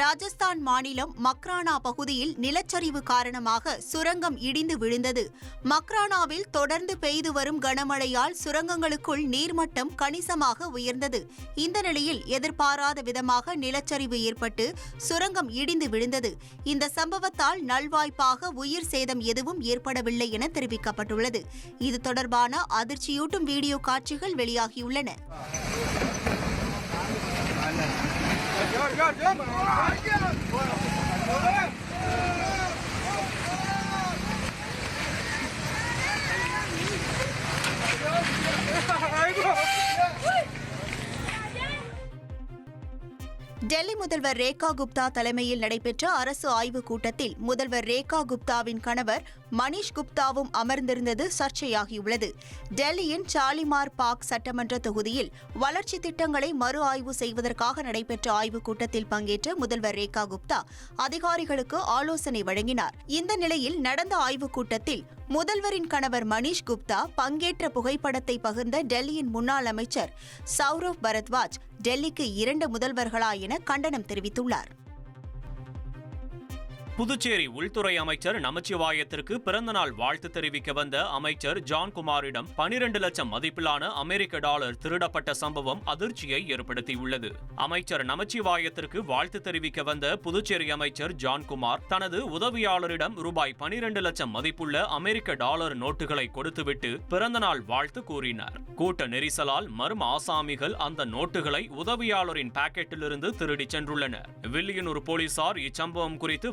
ராஜஸ்தான் மாநிலம் மக்ரானா பகுதியில் நிலச்சரிவு காரணமாக சுரங்கம் இடிந்து விழுந்தது. மக்ரானாவில் தொடர்ந்து பெய்து வரும் கனமழையால் சுரங்கங்களுக்குள் நீர்மட்டம் கணிசமாக உயர்ந்தது. இந்த நிலையில் எதிர்பாராத விதமாக நிலச்சரிவு ஏற்பட்டு சுரங்கம் இடிந்து விழுந்தது. இந்த சம்பவத்தால் நல்வாய்ப்பாக உயிர் சேதம் எதுவும் ஏற்படவில்லை என தெரிவிக்கப்பட்டுள்ளது. இது தொடர்பான அதிர்ச்சியூட்டும் வீடியோ காட்சிகள் வெளியாகியுள்ளன. Gott, டெல்லி முதல்வர் ரேகா குப்தா தலைமையில் நடைபெற்ற அரசு ஆய்வுக் கூட்டத்தில் முதல்வர் ரேகா குப்தாவின் கணவர் மணிஷ் குப்தாவும் அமர்ந்திருந்தது சர்ச்சையாகியுள்ளது. டெல்லியின் சாலிமார் பாக் சட்டமன்ற தொகுதியில் வளர்ச்சி திட்டங்களை மறு ஆய்வு செய்வதற்காக நடைபெற்ற ஆய்வுக் கூட்டத்தில் பங்கேற்ற முதல்வர் ரேகா குப்தா அதிகாரிகளுக்கு ஆலோசனை வழங்கினார். இந்த நிலையில் நடந்த ஆய்வுக் கூட்டத்தில் முதல்வரின் கணவர் மணிஷ் குப்தா பங்கேற்ற புகைப்படத்தை பகிர்ந்த டெல்லியின் முன்னாள் அமைச்சர் சௌரவ் பரத்வாஜ் டெல்லிக்கு இரண்டு முதல்வர்களா என கண்டனம் தெரிவித்துள்ளார். புதுச்சேரி உள்துறை அமைச்சர் நமச்சிவாயத்திற்கு பிறந்தநாள் வாழ்த்து தெரிவிக்க வந்த அமைச்சர் ஜான்குமாரிடம் 12 லட்சம் மதிப்பிலான அமெரிக்க டாலர் திருடப்பட்ட சம்பவம் அதிர்ச்சியை ஏற்படுத்தியுள்ளது. அமைச்சர் நமச்சிவாயத்திற்கு வாழ்த்து தெரிவிக்க வந்த புதுச்சேரி அமைச்சர் ஜான்குமார் தனது உதவியாளரிடம் ரூபாய் 12 லட்சம் மதிப்புள்ள அமெரிக்க டாலர் நோட்டுகளை கொடுத்துவிட்டு பிறந்தநாள் வாழ்த்து கூறினார். கூட்ட நெரிசலால் மர்ம ஆசாமிகள் அந்த நோட்டுகளை உதவியாளரின் பாக்கெட்டிலிருந்து திருடிச் சென்றுள்ளனர். வில்லியனூர் போலீசார் இச்சம்பவம் குறித்து